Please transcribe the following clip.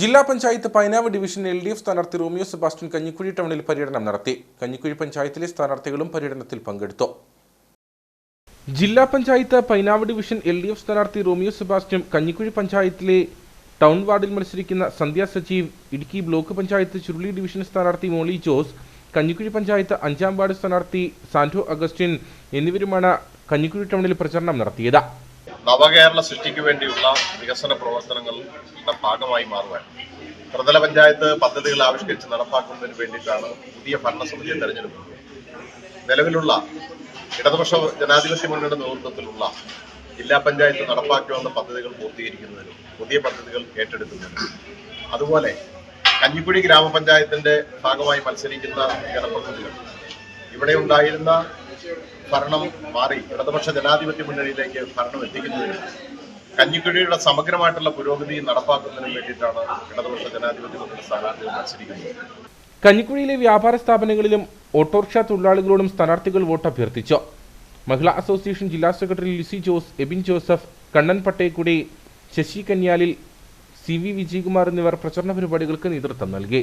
ജില്ലാ panchayat Painavu division L D F സ്ഥാനാർത്ഥി Romeo Sebastian Kanjikuzhi ടൗണിൽ പര്യടനം നടത്തി. കഞ്ഞിക്കുഴി പഞ്ചായത്തിലെ സ്ഥാനാർത്ഥികളും പര്യടനത്തിൽ പങ്കെടുത്തു. ജില്ലാ panchayat Painavu division L D F സ്ഥാനാർത്ഥി റോമിയോ സെബാസ്റ്റ്യൻ കഞ്ഞിക്കുഴി പഞ്ചായത്തിലെ ടൗൺ വാർഡിൽ മത്സരിക്കുന്ന സന്ധ്യ സജീവ് ഇടുക്കി ബ്ലോക്ക് പഞ്ചായത്ത് ചുരുളി ഡിവിഷൻ സ്ഥാനാർത്ഥി മോളി ജോസ് കഞ്ഞിക്കുഴി പഞ്ചായത്ത് അഞ്ചാം വാർഡ് സ്ഥാനാർത്ഥി സാന്റോ അഗസ്റ്റിൻ എന്നിവരുമാണ് കഞ്ഞിക്കുഴി ടൗണിൽ പ്രചരണം നടത്തിയത്. നവകേരള സൃഷ്ടിക്ക് വേണ്ടിയുള്ള വികസന പ്രവർത്തനങ്ങളുടെ ഭാഗമായി മാറുവാൻ. ത്രിതല പഞ്ചായത്ത് പദ്ധതികൾ ആവിഷ്കരിച്ച് നടപ്പാക്കുന്നതിന് വേണ്ടിയിട്ടാണ് പുതിയ ഭരണസമിതിയെ തെരഞ്ഞെടുക്കുന്നത്. നിലവിലുള്ള ഇടതുപക്ഷ ജനാധിപത്യ മുന്നണിയുടെ നേതൃത്വത്തിലുള്ള ജില്ലാ പഞ്ചായത്ത് നടപ്പാക്കി വന്ന പദ്ധതികൾ പൂർത്തീകരിക്കുന്നതിനും പുതിയ പദ്ധതികൾ ഏറ്റെടുക്കുന്നതിനും. അതുപോലെ കഞ്ഞിക്കുഴി ഗ്രാമപഞ്ചായത്തിന്റെ ഭാഗമായി മത്സരിക്കുന്ന ജനപ്രതിനിധികൾ. ഇവിടെ ഉണ്ടായിരുന്ന ഭരണം മാറി ഇടതുപക്ഷ ജനാധിപത്യ മുന്നണിയിലേക്ക് ഭരണം എത്തിക്കുന്നതിന് കഞ്ഞിക്കുഴിയുടെ സമഗ്രമായിട്ടുള്ള പുരോഗതി നടപ്പാക്കുന്നതിനും വേണ്ടിയിട്ടാണ് ഇടതുപക്ഷ ജനാധിപത്യ മുന്നണി സ്ഥാനാർത്ഥികൾ മത്സരിക്കുന്നത്. കഞ്ഞിക്കുഴിയിലെ വ്യാപാര സ്ഥാപനങ്ങളിലും ഓട്ടോറിക്ഷ തൊഴിലാളികളോടും സ്ഥാനാർത്ഥികൾ വോട്ട് അഭ്യർത്ഥിച്ചു. മഹിളാ അസോസിയേഷൻ ജില്ലാ secretary Lissy Jose Ebin Joseph Kannan Pattekudi Sasi Kanyalil C V Vijayakumar എന്നിവർ പ്രചരണ പരിപാടികൾക്ക് നേതൃത്വം നൽകി.